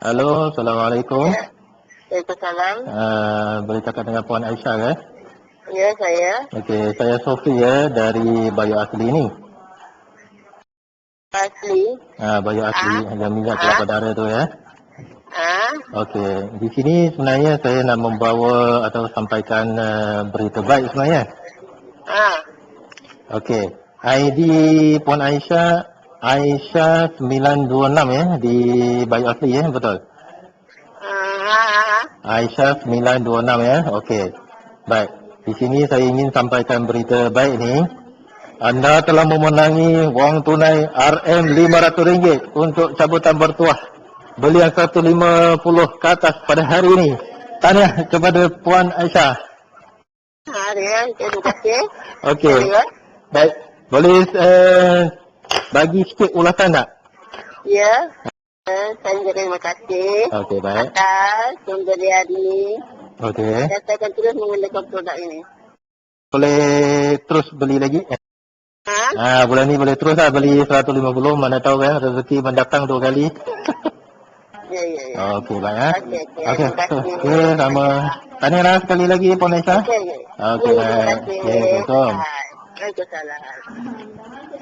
Halo, Assalamualaikum. Ya. Waalaikumsalam. Uh, boleh cakap dengan Puan Aisyah ke? Ya, saya. Okey, saya Sofi ya dari Bayu Asli ni. Asli. Ah, Bayu Asli yang minyak kelapa darah tu ya. Ah, Okey, di sini sebenarnya saya nak membawa atau sampaikan uh, berita baik sebenarnya. ah. Okey, ID Puan Aisyah Aisyah 926 ya di Bayu Asli ya, betul? Ah, ah, Aisyah 926 ya. Okey. Baik. Di sini saya ingin sampaikan berita baik ni. Anda telah memenangi wang tunai RM500 untuk cabutan bertuah. Beli yang 150 ke atas pada hari ini. Tanya kepada Puan Aisyah. ah. Ya, terima kasih. Okey. Baik. Boleh uh, bagi sikit ulasan tak? Ya. Eh, Saya terima kasih Okey, baik. atas pemberian ini. Okey. Dan saya akan terus menggunakan produk ini. Boleh terus beli lagi? Ah, Ah, bulan ni boleh terus lah beli 150 mana tahu kan rezeki mendatang dua kali. ya, ya, ya. Okey baik ya. Okey, okey. Okey. Terima kasih. Okey sama. Tahniah sekali lagi Puan Aisyah. Okey, okey. Okey, baik. kasih. Okey, Assalamualaikum. Hai. Waalaikumsalam.